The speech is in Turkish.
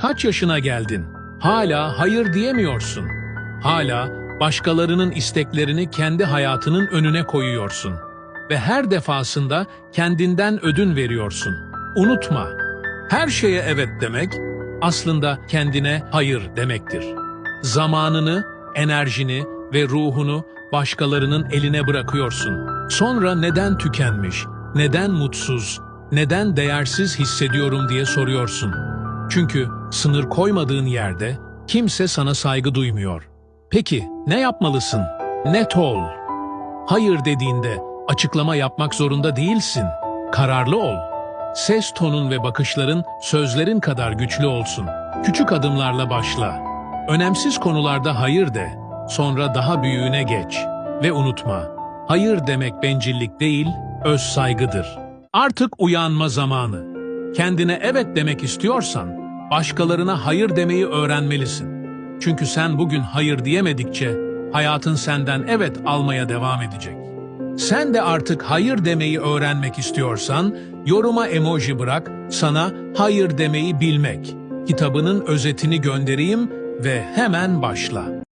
Kaç yaşına geldin? Hala hayır diyemiyorsun. Hala başkalarının isteklerini kendi hayatının önüne koyuyorsun. Ve her defasında kendinden ödün veriyorsun. Unutma, her şeye evet demek aslında kendine hayır demektir. Zamanını, enerjini ve ruhunu başkalarının eline bırakıyorsun. Sonra neden tükenmiş, neden mutsuz, neden değersiz hissediyorum diye soruyorsun. Çünkü sınır koymadığın yerde kimse sana saygı duymuyor. Peki ne yapmalısın? Net ol. Hayır dediğinde açıklama yapmak zorunda değilsin. Kararlı ol. Ses tonun ve bakışların sözlerin kadar güçlü olsun. Küçük adımlarla başla. Önemsiz konularda hayır de, sonra daha büyüğüne geç. Ve unutma, hayır demek bencillik değil, öz saygıdır. Artık uyanma zamanı. Kendine evet demek istiyorsan, başkalarına hayır demeyi öğrenmelisin. Çünkü sen bugün hayır diyemedikçe, hayatın senden evet almaya devam edecek. Sen de artık hayır demeyi öğrenmek istiyorsan, yoruma emoji bırak, sana hayır demeyi bilmek. Kitabının özetini göndereyim ve hemen başla.